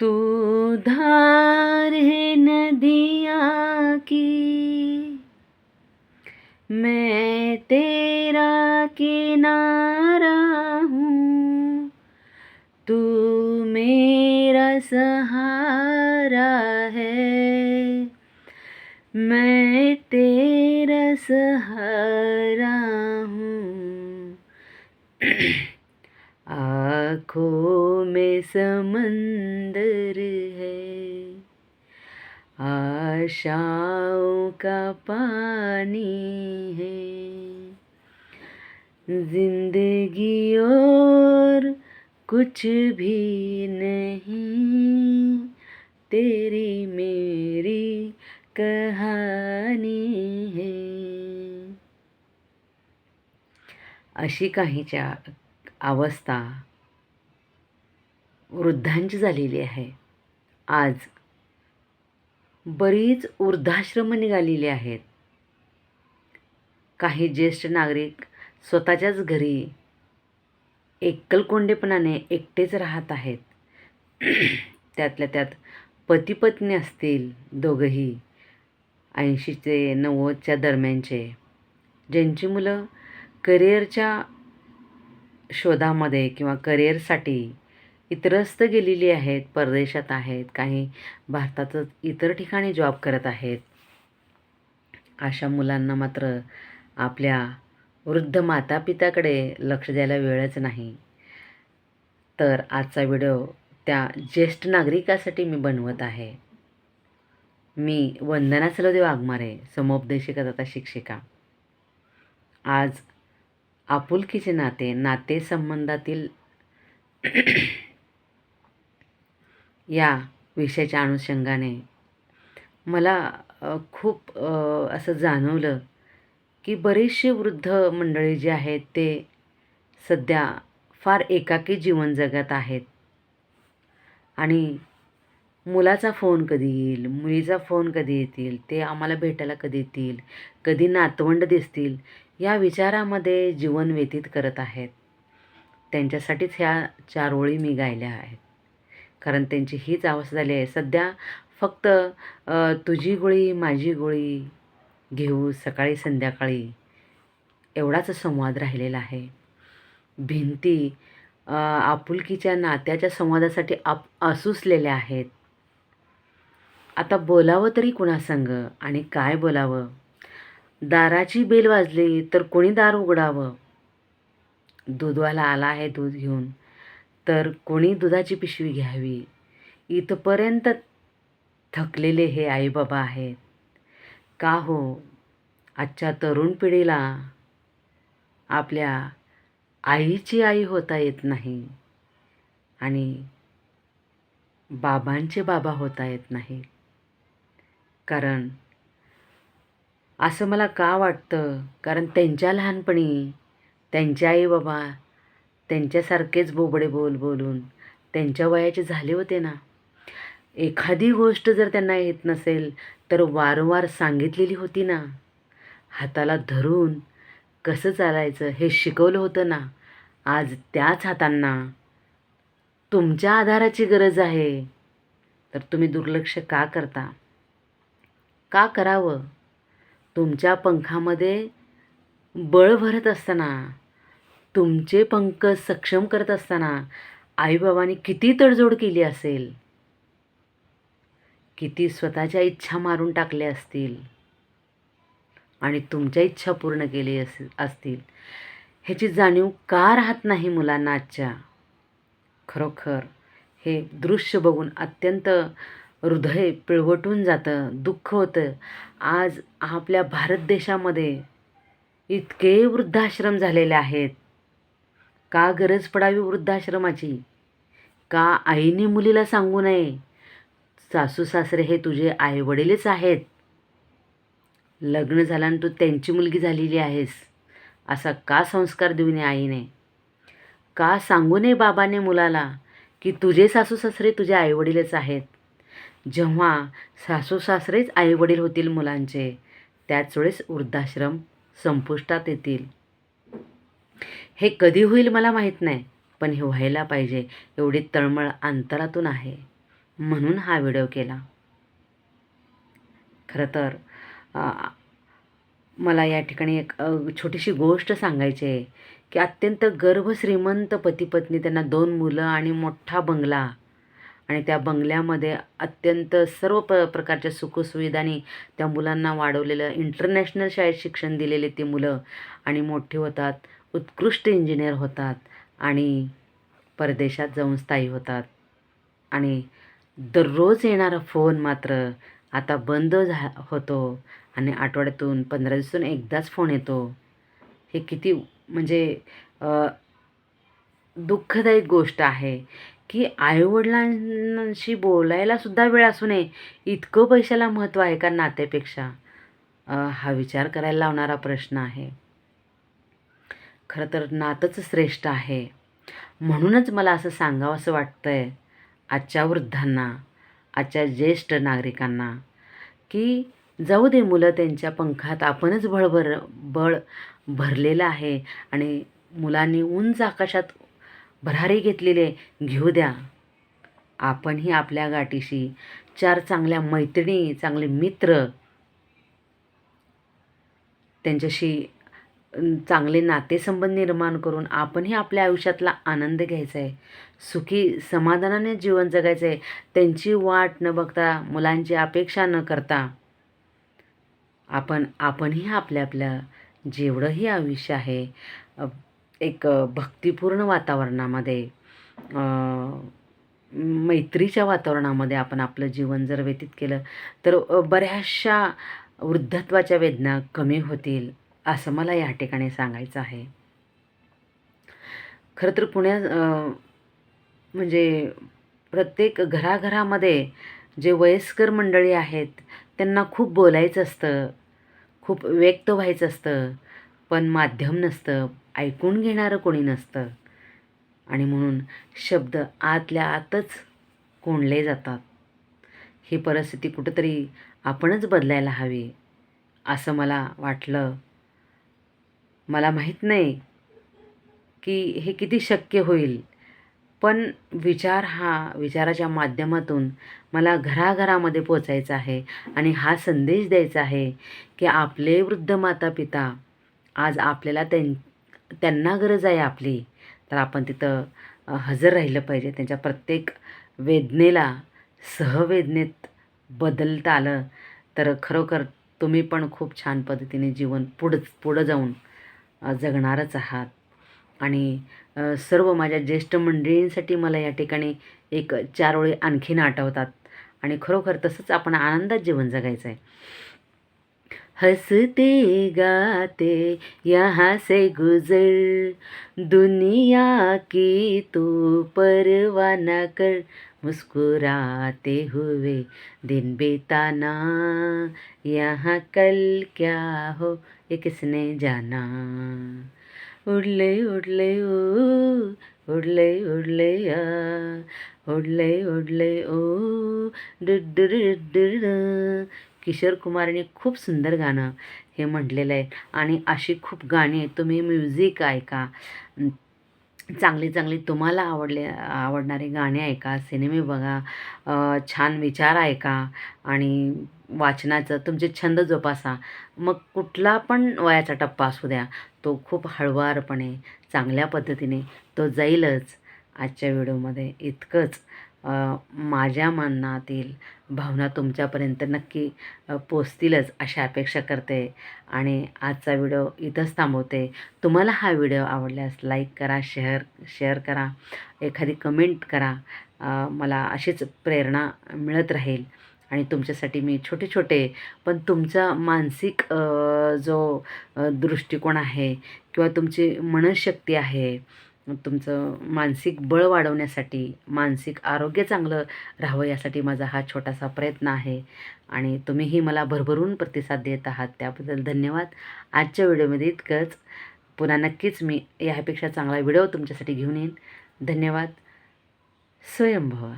तू धार है नदिया की। मैं तेरा किनारा हूँ। तू मेरा सहारा है। मैं तेरा सहारा हूँ। आँखों में समंदर है। आशाओं का पानी है। ज़िंदगी और कुछ भी नहीं, तेरी मेरी कहानी है। अशी काहीच्या अवस्था वृद्धांची झालेली आहे. आज बरीच वृद्धाश्रम निघालेली आहेत. काही ज्येष्ठ नागरिक स्वतःच्याच घरी एकलकोंडेपणाने एकटेच राहत आहेत. त्यातल्या त्यात पती पत्नी असतील दोघंही ऐंशीचे नव्वदच्या दरम्यानचे. ज्यांची मुलं करिअरच्या शोधामध्ये किंवा करिअरसाठी इतरस्त गेलेली आहेत परदेशात आहेत काही भारतातच इतर ठिकाणी जॉब करत आहेत. अशा मुलांना मात्र आपल्या वृद्ध मातापित्याकडे लक्ष द्यायला वेळच नाही. तर आजचा व्हिडिओ त्या ज्येष्ठ नागरिकासाठी मी बनवत आहे. मी वंदना सलोदेव आगमारे समुपदेशिका तथा शिक्षिका. आज आपुलकीचे नाते नातेसंबंधातील या विषयाच्या अनुषंगाने मला खूप असं जाणवलं की बरेचसे वृद्ध मंडळी जे आहेत ते सध्या फार एकाकी जीवन जगत आहेत. आणि मुलाचा फोन कधी येईल मुलीचा फोन कधी येतील ते आम्हाला भेटायला कधी येतील कधी नातवंड दिसतील या विचारामध्ये जीवन व्यतीत करत आहेत. त्यांच्यासाठीच ह्या चार ओळी मी गायल्या आहेत. कारण त्यांची हीच अवस्था झाली आहे. सध्या फक्त तुझी गोळी माझी गोळी घेऊ सकाळी संध्याकाळी एवढाच संवाद राहिलेला आहे. भिंती आपुलकीच्या नात्याच्या संवादासाठी आप आसुसलेल्या आहेत. आता बोलावं तरी कुणासंग आणि काय बोलावं? दाराची बेल वाजली तर कोणी दार उघडावं? दूधवाला आला आहे दूध घेऊन. तर कोणी दुधाची पिशवी घ्यावी? इथपर्यंत थकलेले हे आईबाबा आहेत. का हो? आजच्या तरुण पिढीला आपल्या आईची आई होता येत नाही आणि बाबांचे बाबा होता येत नाही. कारण असं मला का वाटतं? कारण त्यांच्या लहानपणी त्यांचे आई बाबा त्यांच्यासारखेच बोबडे बोल बोलून त्यांच्या वयाचे झाले होते ना. एखादी गोष्ट जर त्यांना येत नसेल तर वारंवार सांगितलेली होती ना. हाताला धरून कसं चालायचं हे शिकवलं होतं ना. आज त्याच हातांना तुमच्या आधाराची गरज आहे. तर तुम्ही दुर्लक्ष का करता? का करावं? तुमच्या पंखामध्ये बळ भरत असताना तुमचे पंख सक्षम करत असताना आईबाबांनी किती तडजोड केली असेल? किती स्वतःच्या इच्छा मारून टाकल्या असतील? आणि तुमच्या इच्छा पूर्ण केली अस असतील? ह्याची जाणीव का राहत नाही मुलांना आजच्या? खरोखर हे दृश्य बघून अत्यंत हृदय पिळवटून जातं दुःख होतं. आज आपल्या भारत देशामध्ये इतके वृद्धाश्रम झालेले आहेत. का गरज पडावी वृद्धाश्रमाची? का आईने मुलीला सांगू नये? सासू सासरे हे तुझे आईवडीलच आहेत. लग्न झाल्यानं तू त्यांची मुलगी झालेली आहेस. असा का संस्कार देऊ नये आईने? का सांगू नये बाबाने मुलाला की तुझे सासू सासरे तुझे आईवडीलच आहेत? जेव्हा सासू सासरेच आईवडील होतील मुलांचे त्याच वेळेस वृद्धाश्रम संपुष्टात येतील. हे कधी होईल मला माहीत नाही पण हे व्हायला पाहिजे एवढी तळमळ अंतरातून आहे म्हणून हा व्हिडिओ केला. खरं तर मला या ठिकाणी एक छोटीशी गोष्ट सांगायची आहे की अत्यंत गर्भश्रीमंत पती पत्नी त्यांना दोन मुलं आणि मोठा बंगला आणि त्या बंगल्यामध्ये अत्यंत सर्व प प्रकारच्या सुखसुविधांनी त्या मुलांना वाढवलेलं इंटरनॅशनल शाळेत शिक्षण दिलेले ती मुलं आणि मोठी होतात उत्कृष्ट इंजिनियर होतात आणि परदेशात जाऊन स्थायी होतात. आणि दररोज येणारा फोन मात्र आता बंद झा होतो आणि आठवड्यातून पंधरा दिवसातून एकदाच फोन येतो. हे किती म्हणजे दुःखदायक गोष्ट आहे. की आईवडिलांशी बोलायला सुद्धा वेळ असू नये. इतकं पैशाला महत्त्व आहे का नात्यापेक्षा? हा विचार करायला लावणारा प्रश्न आहे. खरं तर नातंच श्रेष्ठ आहे. म्हणूनच मला असं सांगावं असं वाटतं आहे आजच्या वृद्धांना आजच्या ज्येष्ठ नागरिकांना की जाऊ दे मुलं त्यांच्या पंखात आपणच बळभर बळ भरलेलं आहे आणि मुलांनी उंच आकाशात भरारी घेतलेले घेऊ द्या. आपणही आपल्या गाठीशी चार चांगल्या मैत्रिणी चांगले मित्र त्यांच्याशी चांगले नातेसंबंध निर्माण करून आपणही आपल्या आयुष्यातला आनंद घ्यायचा आहे सुखी समाधानाने जीवन जगायचं आहे त्यांची वाट न बघता मुलांची अपेक्षा न करता आपण आपणही आपल्या आपल्या जेवढंही आयुष्य आहे एक भक्तिपूर्ण वातावरणामध्ये मैत्रीच्या वातावरणामध्ये आपण आपलं जीवन जर व्यतीत केलं तर बऱ्याचशा वृद्धत्वाच्या वेदना कमी होतील असं मला या ठिकाणी सांगायचं आहे. खरं तर पुण्या म्हणजे प्रत्येक घराघरामध्ये जे वयस्कर मंडळी आहेत त्यांना खूप बोलायचं असतं खूप व्यक्त व्हायचं असतं पण माध्यम नसतं. ऐकून घेणारं कोणी नसतं. आणि म्हणून शब्द आतल्या आतच कोंडले जातात. ही परिस्थिती कुठंतरी आपणच बदलायला हवी असं मला वाटलं. मला माहीत नाही की हे किती शक्य होईल पण विचार हा विचाराच्या माध्यमातून मला घराघरामध्ये पोचायचा आहे आणि हा संदेश द्यायचा आहे की आपले वृद्ध माता पिता आज आपल्याला त्यां त्यांना गरज आहे आपली. तर आपण तिथं हजर राहिलं पाहिजे. त्यांच्या प्रत्येक वेदनेला सहवेदनेत बदलता आलं तर खरोखर तुम्ही पण खूप छान पद्धतीने जीवन पुढं पुढं जाऊन जगणारच आहात. आणि सर्व माझ्या ज्येष्ठ मंडळींसाठी मला या ठिकाणी एक चार ओळी आणखीन आठवतात. आणि खरोखर तसंच आपण आनंदात जीवन जगायचं आहे हँसते गाते यहाँ से गुजर दुनिया की तू न कर मुस्कुराते हुए दिन बिताना यहाँ कल क्या हो ये किसने जाना उडले उडले ओ उडले उडले आ उडले उडले ओ डुडुडुडुडु किशोर कुमारने खूप सुंदर गाणं हे म्हटलेलं आहे. आणि अशी खूप गाणी आहेत. तुम्ही म्युझिक ऐका. चांगली चांगली तुम्हाला आवडले आवडणारी गाणे ऐका. सिनेमे बघा. छान विचार ऐका. आणि वाचनाचं तुमचे छंद जोपासा. मग कुठला पण वयाचा टप्पा असू द्या तो खूप हळुवारपणे चांगल्या पद्धतीने तो जाईलच आजच्या व्हिडिओमध्ये. इतकंच. माझ्या मनातील भावना तुमच्यापर्यंत नक्की पोचतीलच अशा अपेक्षा करते. आणि आजचा व्हिडिओ इथंच थांबवते. तुम्हाला हा व्हिडिओ आवडल्यास लाईक करा शेअर शेअर करा. एखादी कमेंट करा. मला अशीच प्रेरणा मिळत राहील. आणि तुमच्यासाठी मी छोटे छोटे पण तुमचा मानसिक जो दृष्टिकोन आहे किंवा तुमची मनशक्ती आहे तुमचं मानसिक बळ वाढवण्यासाठी मानसिक आरोग्य चांगलं राहावं यासाठी माझा हा छोटासा प्रयत्न आहे. आणि तुम्हीही मला भरभरून प्रतिसाद देत आहात. त्याबद्दल धन्यवाद. आजच्या व्हिडिओमध्ये इतकंच. पुन्हा नक्कीच मी यापेक्षा चांगला व्हिडिओ तुमच्यासाठी घेऊन येईन. धन्यवाद. स्वयंभवा.